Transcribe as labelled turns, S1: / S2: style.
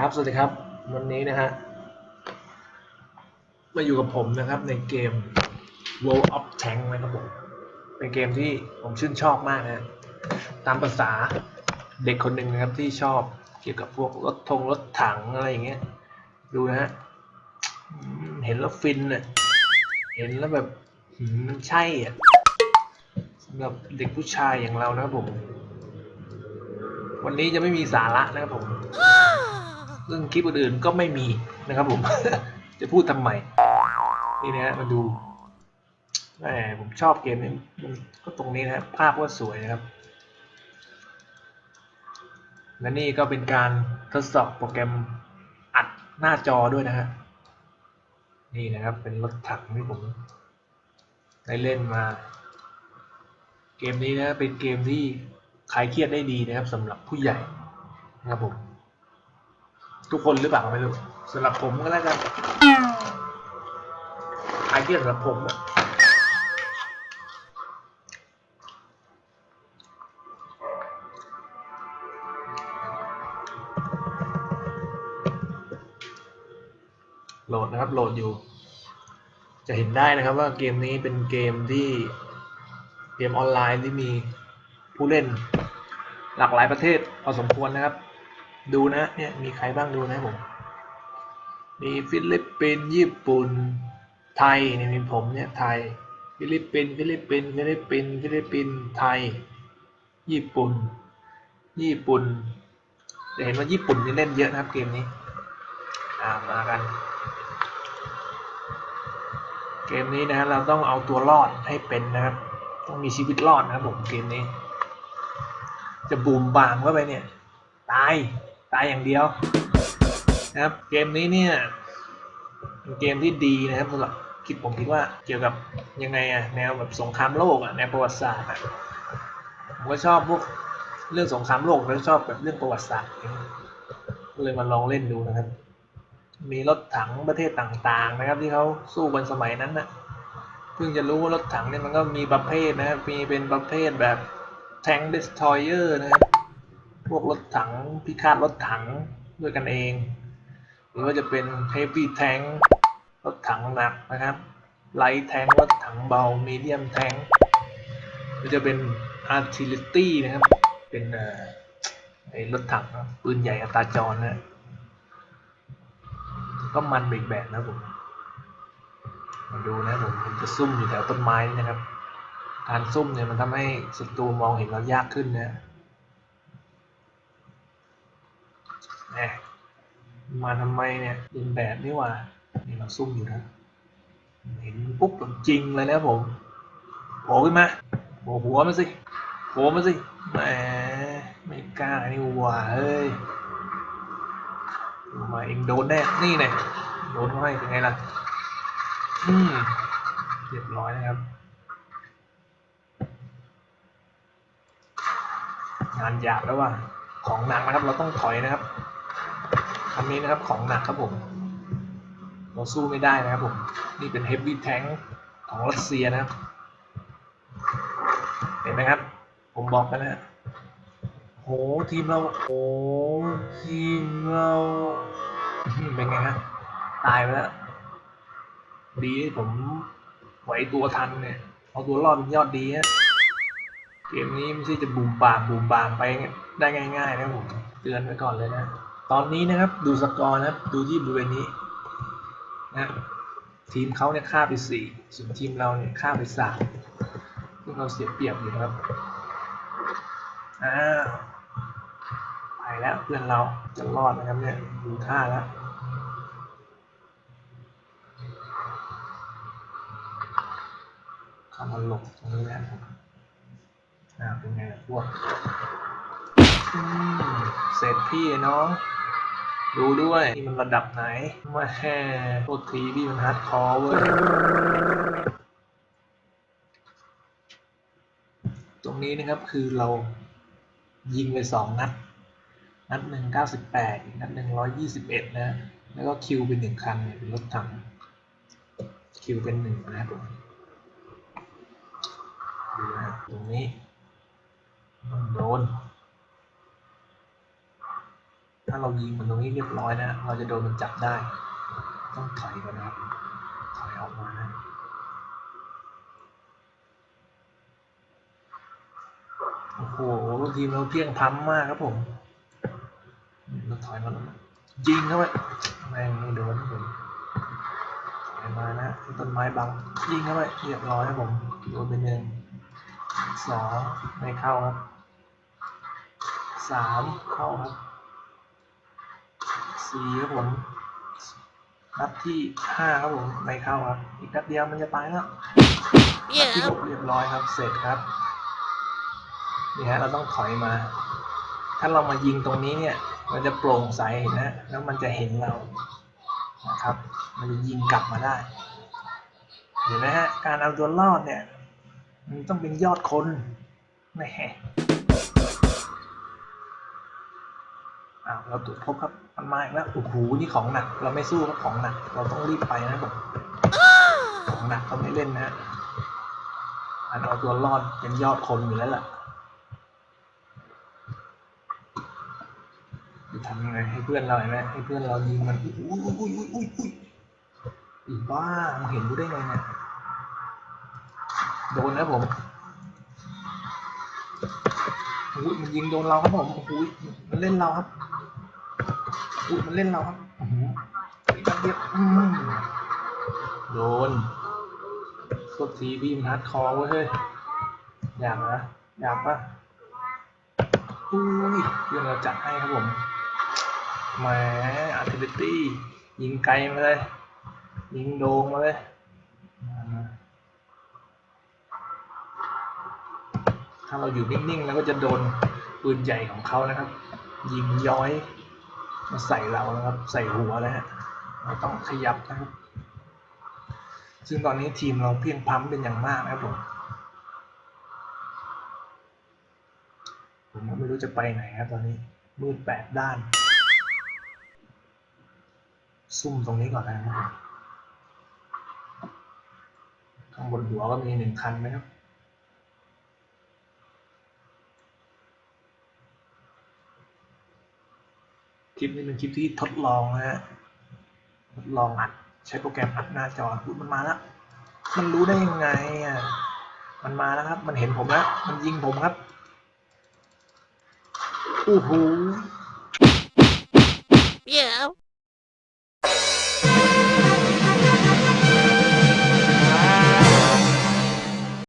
S1: ครับ สวัสดีครับ วันนี้นะฮะ มาอยู่กับผมนะครับในเกม World of Tank นะครับผม เป็นเกมที่ผมชื่นชอบมากนะ ตามภาษาเด็กคนหนึ่งนะครับที่ชอบเกี่ยวกับพวกรถทงรถถังอะไรอย่างเงี้ย ดูนะฮะ เห็นแล้วฟินอะ เห็นแล้วแบบมมันใช่อะสำหรับเด็กผู้ชายอย่างเรานะครับผม วันนี้จะไม่มีสาระนะครับผม ซึ่งคลิปอื่นๆก็ไม่มีนะครับผม จะพูดทำไมนี่นะฮะมาดูแหมผมชอบเกมนี้มันก็ตรงนี้นะภาพก็สวยนะครับ และนี่ก็เป็นการทดสอบโปรแกรมอัดหน้าจอด้วยนะฮะนี่นะครับเป็นรถถังที่ผมได้เล่นมา เกมนี้นะเป็นเกมที่คลายเครียดได้ดีนะครับสำหรับผู้ใหญ่นะครับผม ทุกคนหรือเปล่าไม่รู้สำหรับผมก็แล้วกันคลายเครียสำหรับผมอะโหลดนะครับโหลดอยู่ จะเห็นได้นะครับว่าเกมนี้เป็นเกมที่เกมออนไลน์ที่มีผู้เล่นหลากหลายประเทศพอสมควรนะครับ ดูนะเนี่ยมีใครบ้างดูนะผม มีฟิลิปปินส์ญี่ปุ่น ไทยเนี่ยมีผมเนี่ยไทย ฟิลิปปินส์ฟิลิปปินส์ฟิลิปปินส์ฟิลิปปินส์ไทย ญี่ปุ่น ญี่ปุ่นจะเห็นว่าญี่ปุ่นนี่เล่นเยอะนะครับเกมนี้อ่ามากัน เกมนี้นะเราต้องเอาตัวรอดให้เป็นนะครับ ต้องมีชีวิตรอดนะครับผมเกมนี้ จะบูมบามเข้าไปเนี่ย ตาย ตายอย่างเดียวนะครับเกมนี้เนี่ยเป็นเกมที่ดีนะครับสำหรับคิดผมคิดว่าเกี่ยวกับยังไงอะแนวแบบสงครามโลกอะแนวประวัติศาสตร์อะผมก็ชอบพวกเรื่องสงครามโลกแล้วชอบแบบเรื่องประวัติศาสตร์ก็เลยมาลองเล่นดูนะครับ มีรถถังประเทศต่างๆ นะครับ ที่เขาสู้กันสมัยนั้นนะเพิ่งจะรู้ว่ารถถังเนี่ยมันก็มีประเภทนะครับมีเป็นประเภทแบบแทง d ์ s ส r o อยเออร์นะครับ พวกรถถังพิฆาตรถถังด้วยกันเอง หรือว่าจะเป็นเฮฟวี่แทงรถถังหนักนะครับไลท์แทงรถถังเบามีเดียมแทงหรือจะเป็นอาร์ติลตี้นะครับเป็นไอ้รถถังปืนใหญ่อัตราจรนะก็มันไปอีกแบบนะผมมาดูนะผมผมจะซุ่มอยู่แถวต้นไม้นี่นะครับ การซุ่มเนี่ยมันทำให้ศัตรูมองเห็นเรายากขึ้นนะ แหมาทำไมเนี่ยเป็นแบบนี่หว่านี่เราซุ่มอยู่นะเห็นปุ๊บจริงเลยนะผมโผล่ขึ้นมาโผล่หัวมาสิโผล่มาสิแหมไม่กล้านี่หว่าเฮ้ยมาเองโดนแน่นี่ไงโดนเขาให้เป็นไงล่ะอืมเรียบร้อยนะครับ งานหยาบแล้วว่าของหนักนะครับ เราต้องถอยนะครับ คำนี้นะครับของหนักครับผมเราสู้ไม่ได้นะครับผม นี่เป็นเฮฟวี่แทงของรัสเซียนะครับ เห็นไหมครับ ผมบอกไปแล้วนะโหทีมเราโหทีมเราเป็นไงฮะตายไปแล้ว ดีผมไหวตัวทันเนี่ยเอาตัวรอดเป็นยอดดีฮะเกมนี้ไม่ใช่จะบูมบามบูมบามไปได้ง่ายๆนะผมเตือนไว้ก่อนเลยนะ ตอนนี้นะครับดูสกอร์นะครับดูที่บริเวณนี้นะทีมเขาเนี่ยฆ่าไปสี่ส่วนทีมเราเนี่ยฆ่าไปสามซึ่งเราเสียเปรียบอยู่ครับอ้าวไปแล้วเพื่อนเราจะรอดนะครับเนี่ยดูท่าแล้วเข้ามาหลบตรงนี้นะครับอ่าเป็นไงล่ะพวกเสร็จพี่น้อง ดูด้วยนี่มันระดับไหนมาแฮ่โทษทีพี่มันฮาร์ดคอร์เว้ยตรงนี้นะครับคือเรายิงไปสองนัด นัดหนึ่งเก้าสิบแปดนัดหนึ่งร้อยยี่สิบเอ็ดนะ แล้วก็คิวเป็นหนึ่งคันเนี่ยเป็นรถถัง คิวเป็นหนึ่งนะครับผมดูนะตรงนี้โดน ถ้าเรายิงมันตรงนี้เรียบร้อยนะ เราจะโดนมันจับได้ ต้องถอยก่อนนะครับ ถอยออกมานะโอ้โหลูกทีมเราเพียงพล้ำมากครับผมเราถอยมาแล้วยิงเข้าไปแม่งไม่โดนครับผมถอยมานะต้นไม้บังยิงเข้าไปเรียบร้อยครับผมโดนไปหนึ่งสองไม่เข้าครับสามเข้าครับ สี่ครับผมนัดที่ห้าครับผมไม่เข้าครับ อีกนัดเดียวมันจะตายแล้วนัดที่หกเรียบร้อยครับ เสร็จครับนี่ฮะเราต้องถอยมา ถ้าเรามายิงตรงนี้เนี่ย มันจะโปร่งใสเห็นนะ แล้วมันจะเห็นเรานะครับ มันจะยิงกลับมาได้ เห็นไหมฮะ การเอาตัวรอดเนี่ย มันต้องเป็นยอดคนแหม่ อ้าวเราตรวจพบครับมันมาอีกแล้วโอ้โหนี่ของหนัก เราไม่สู้ครับของหนัก เราต้องรีบไปนะผมของหนักเราไม่เล่นนะฮะอันเอาตัวรอดเป็นยอดคนอยู่แล้วล่ะจะทำยังไงให้เพื่อนเราเห็นไหมให้เพื่อนเรายิงมันอุ้ยอุ้ยอุ้ยอุ้ยอุ้ยอีบ้ามึงเห็นกูได้ไงเนี่ยโดนนะผมอุ้ยมันยิงโดนเราครับผมอุ้ยมันเล่นเราครับ อุ้ยมันเล่นเราครับอื้อหืออีกแป๊บเดียวอืมโดนโทษทีพี่มันฮัดคอร์เว้ยเฮ้ยอยากนะอยากปะอุ้ยเพื่อนเราจัดให้ครับผมแหมอาร์ติลิตี้ยิงไกลมาเลย ยิงโดงมาเลยถ้าเราอยู่นิ่งๆ แล้วก็จะโดนปืนใหญ่ของเขานะครับ ยิงย้อย มาใส่เรานะครับ ใส่หัวเลยฮะเราต้องขยับนะครับ ซึ่งตอนนี้ทีมเราเพียงพล้ำเป็นอย่างมากนะครับผมผมก็ไม่รู้จะไปไหนครับตอนนี้มืดแปดด้าน ซุ่มตรงนี้ก่อนนะครับข้างบนหัวก็มีหนึ่งคันนะครับ ลิปนี้เป็นคลิปที่ทดลองนะฮะทดลองอัดใช้โปรแกรมอัดหน้าจอพูดมันมาแล้วมันรู้ได้ยังไงอะมันมาแล้วครับ มันเห็นผมแล้วมันยิงผมครับโอ้โห
S2: Yeah.